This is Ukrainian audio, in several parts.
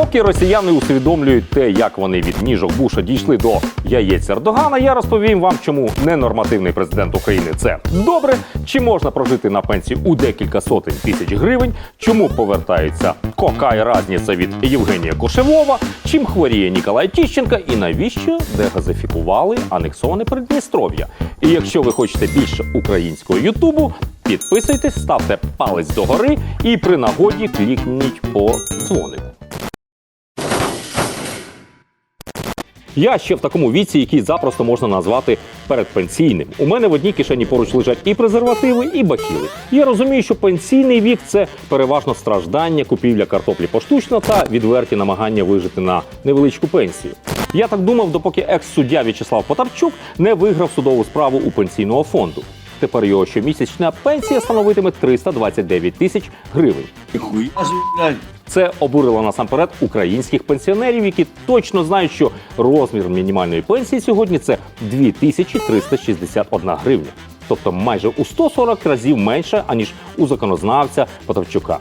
Поки росіяни усвідомлюють те, як вони від ніжок Буша дійшли до яєць Ердогана, я розповім вам, чому ненормативний президент України це добре, чи можна прожити на пенсії у декілька сотень тисяч гривень, чому повертаються кока і разниця від Євгенія Кошевова, чим хворіє Ніколай Тіщенка і навіщо дегазифікували анексоване Придністров'я. І якщо ви хочете більше українського Ютубу, підписуйтесь, ставте палець догори і при нагоді клікніть по дзвонику. Я ще в такому віці, який запросто можна назвати передпенсійним. У мене в одній кишені поруч лежать і презервативи, і бахіли. Я розумію, що пенсійний вік це переважно страждання, купівля картоплі поштучно та відверті намагання вижити на невеличку пенсію. Я так думав, допоки екс-суддя В'ячеслав Потапчук не виграв судову справу у пенсійного фонду. Тепер його щомісячна пенсія становитиме 329 тисяч гривень. Це обурило насамперед українських пенсіонерів, які точно знають, що розмір мінімальної пенсії сьогодні це 2361 гривня, тобто майже у 140 разів менше аніж у законознавця Потавчука.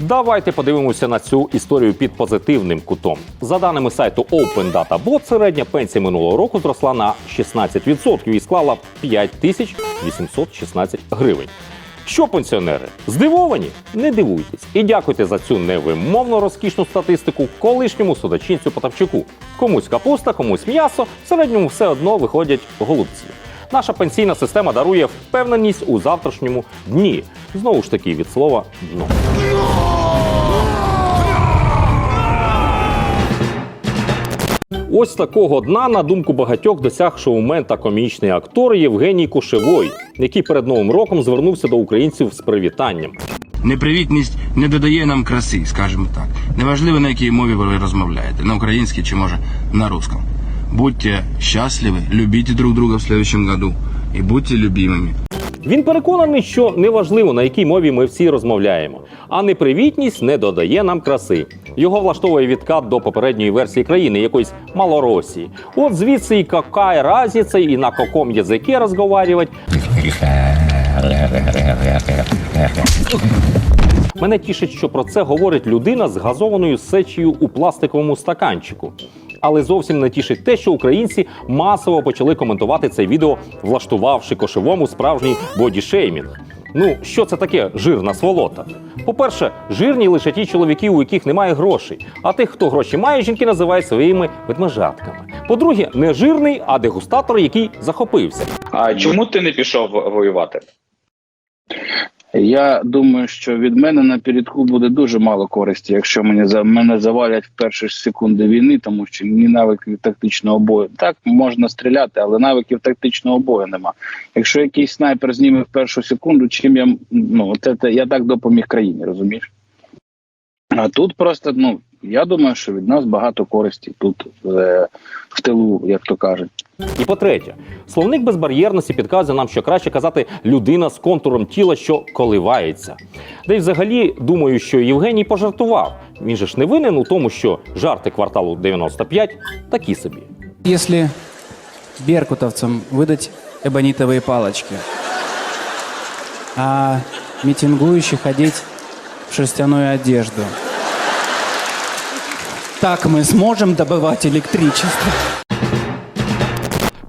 Давайте подивимося на цю історію під позитивним кутом. За даними сайту Open Data Bot, середня пенсія минулого року зросла на 16% і склала 5816 гривень. Що пенсіонери здивовані? Не дивуйтесь і дякуйте за цю невимовно розкішну статистику колишньому судочинцю Потапчуку. Комусь капуста, комусь м'ясо, в середньому все одно виходять голубці. Наша пенсійна система дарує впевненість у завтрашньому дні. Знову ж таки від слова дно. Ось такого дна, на думку багатьох, досяг шоумен та комічний актор Євгеній Кошевой, який перед новим роком звернувся до українців з привітанням. Непривітність не додає нам краси, скажімо так. Неважливо, на якій мові ви розмовляєте, на українській чи може на русском. Будьте щасливі, любіть друг друга в следующем году і будьте любимими. Він переконаний, що неважливо на якій мові ми всі розмовляємо, а непривітність не додає нам краси. Його влаштовує відкат до попередньої версії країни, якоїсь Малоросії. От звідси і какая разниця, і на каком язикі розговарювати. Мене тішить, що про це говорить людина з газованою сечею у пластиковому стаканчику. Але зовсім не тішить те, що українці масово почали коментувати це відео, влаштувавши кошевому справжній бодішеймінг. Ну, що це таке жирна сволота? По-перше, жирні лише ті чоловіки, у яких немає грошей. А тих, хто гроші має, жінки називають своїми ведмежатками. По-друге, не жирний, а дегустатор, який захопився. А чому ти не пішов воювати? Я думаю, що від мене на передку буде дуже мало користі, якщо мене за мене завалять в перші секунди війни, тому що ні навиків тактичного бою. Так можна стріляти, але навиків тактичного бою нема. Якщо якийсь снайпер зніме в першу секунду, чим я ну це, це я так допоміг країні, розумієш? А тут просто ну я думаю, що від нас багато користі тут е, в тилу, як то кажуть. І по-третє, словник безбар'єрності підказує нам, що краще казати людина з контуром тіла, що коливається. Та й взагалі думаю, що Євгеній пожартував. Він же ж не винен у тому, що жарти кварталу 95 такі собі. Если беркутовцам выдать эбонитовые палочки, а митингующих одеть в шерстяную одежду, так мы сможем добывать электричество.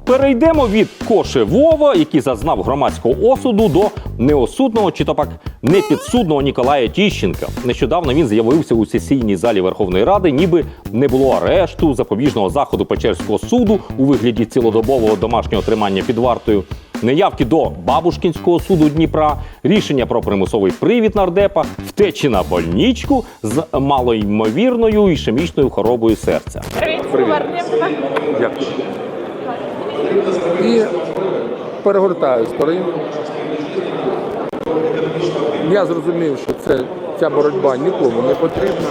Перейдемо від Кошевова, який зазнав громадського осуду, до неосудного чи то пак непідсудного Ніколая Тіщенка. Нещодавно він з'явився у сесійній залі Верховної Ради, ніби не було арешту, запобіжного заходу Печерського суду у вигляді цілодобового домашнього тримання під вартою. Неявки до Бабушкінського суду Дніпра, рішення про примусовий привід нардепа, втечі на больничку з малоймовірною ішемічною хворобою серця. Дякую. і перегортаю сторінку. Я зрозумів, що це, ця боротьба нікому не потрібна.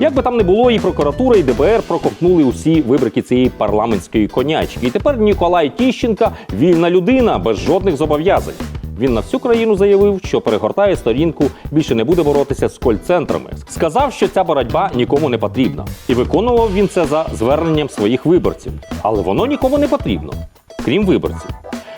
Як би там не було, і прокуратура, і ДБР проковтнули усі вибрики цієї парламентської конячки. І тепер Ніколай Тіщенка вільна людина без жодних зобов'язань. Він на всю країну заявив, що перегортає сторінку, більше не буде боротися з коль-центрами. Сказав, що ця боротьба нікому не потрібна, і виконував він це за зверненням своїх виборців. Але воно нікому не потрібно, крім виборців.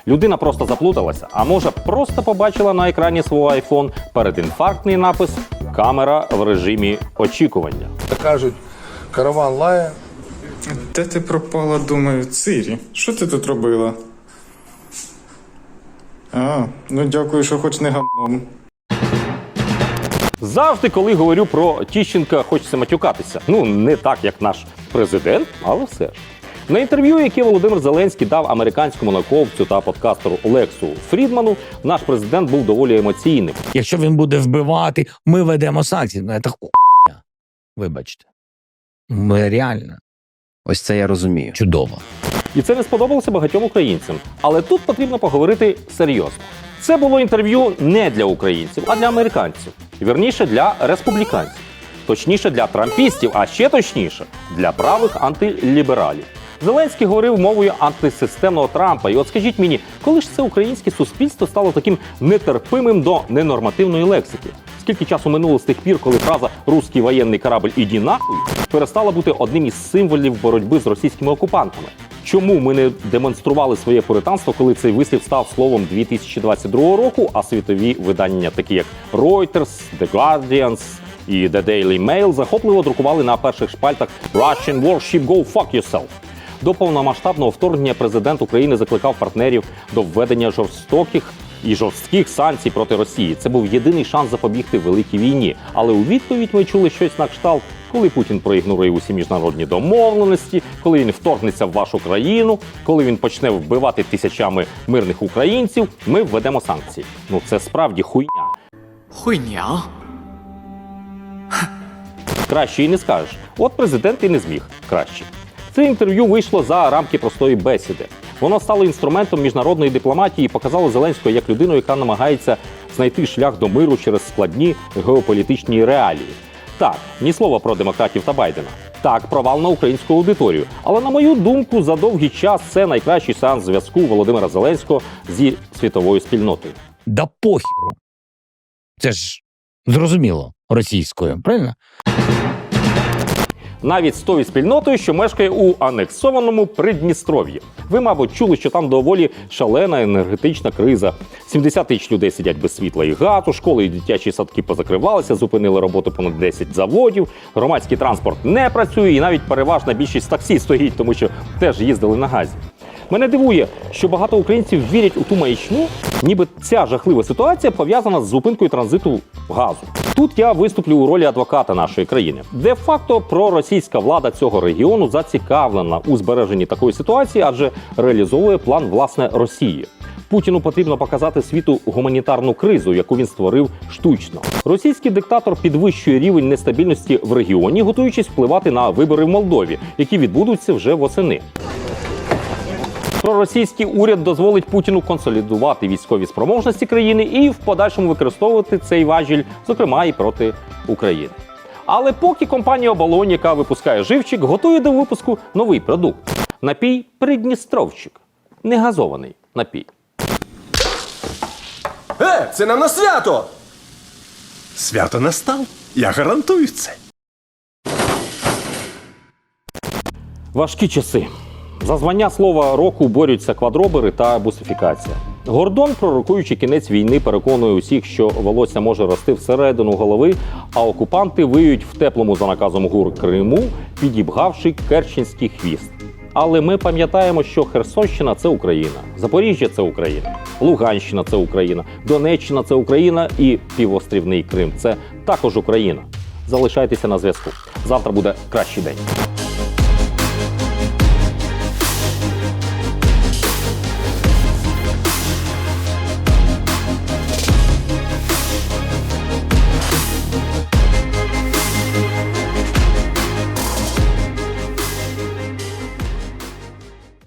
Людина просто заплуталася, а може просто побачила на екрані свого айфон передінфарктний напис камера в режимі очікування. Кажуть, караван лає, Де ти пропала, думаю, Цирі? Що ти тут робила? А, ну дякую, що хоч не гамном. Завжди, коли говорю про Тіщенка, хочеться матюкатися. Ну, не так, як наш президент, але все ж. На інтерв'ю, яке Володимир Зеленський дав американському науковцю та подкастеру Лексу Фрідману, наш президент був доволі емоційним. Якщо він буде вбивати, ми ведемо санкції. Ну, це хуйня. Вибачте. Ми реально Ось це я розумію. чудово. І це не сподобалося багатьом українцям. Але тут потрібно поговорити серйозно. Це було інтерв'ю не для українців, а для американців. Вірніше для республіканців. Точніше для трампістів, а ще точніше для правих антилібералів. Зеленський говорив мовою антисистемного Трампа. І от скажіть мені, коли ж це українське суспільство стало таким нетерпимим до ненормативної лексики? Скільки часу минуло з тих пір, коли фраза Руський воєнний корабль іді нахуй перестала бути одним із символів боротьби з російськими окупантами? Чому ми не демонстрували своє пуританство, коли цей вислів став словом 2022 року, а світові видання, такі як Reuters, The Guardian і The Daily Mail, захопливо друкували на перших шпальтах Russian warship go fuck yourself. До повномасштабного вторгнення президент України закликав партнерів до введення жорстоких і жорстких санкцій проти Росії. Це був єдиний шанс запобігти великій війні. Але у відповідь ми чули щось на кшталт, коли Путін проігнорує усі міжнародні домовленості, коли він вторгнеться в вашу країну, коли він почне вбивати тисячами мирних українців. Ми введемо санкції. Ну це справді хуйня. Хуйня. Краще і не скажеш. От президент і не зміг краще. Це інтерв'ю вийшло за рамки простої бесіди. Воно стало інструментом міжнародної дипломатії і показало Зеленського як людину, яка намагається знайти шлях до миру через складні геополітичні реалії. Так, ні слова про демократів та Байдена. Так, провал на українську аудиторію. Але на мою думку, за довгий час це найкращий сеанс зв'язку Володимира Зеленського зі світовою спільнотою. Да похіру. Це ж зрозуміло російською, правильно? Навіть з тою спільнотою, що мешкає у анексованому Придністров'ї. Ви, мабуть, чули, що там доволі шалена енергетична криза. 70 тисяч людей сидять без світла і газу, школи і дитячі садки позакривалися, зупинили роботу понад 10 заводів. Громадський транспорт не працює, і навіть переважна більшість таксі стоїть, тому що теж їздили на газі. Мене дивує, що багато українців вірять у ту маячню, ніби ця жахлива ситуація пов'язана з зупинкою транзиту газу. Тут я виступлю у ролі адвоката нашої країни. Де факто проросійська влада цього регіону зацікавлена у збереженні такої ситуації, адже реалізовує план власне Росії. Путіну потрібно показати світу гуманітарну кризу, яку він створив штучно. Російський диктатор підвищує рівень нестабільності в регіоні, готуючись впливати на вибори в Молдові, які відбудуться вже восени. Проросійський уряд дозволить Путіну консолідувати військові спроможності країни і в подальшому використовувати цей важіль, зокрема і проти України. Але поки компанія Оболонь, яка випускає живчик, готує до випуску новий продукт напій Придністровчик. Негазований напій. Е, це нам на свято! Свято настав. Я гарантую це. Важкі часи. За звання слова року борються квадробери та бусифікація. Гордон, пророкуючи кінець війни, переконує усіх, що волосся може рости всередину голови, а окупанти виють в теплому за наказом гур Криму, підібгавши Керченський хвіст. Але ми пам'ятаємо, що Херсонщина це Україна, Запоріжжя це Україна, Луганщина це Україна, Донеччина це Україна і півострівний Крим це також Україна. Залишайтеся на зв'язку. Завтра буде кращий день.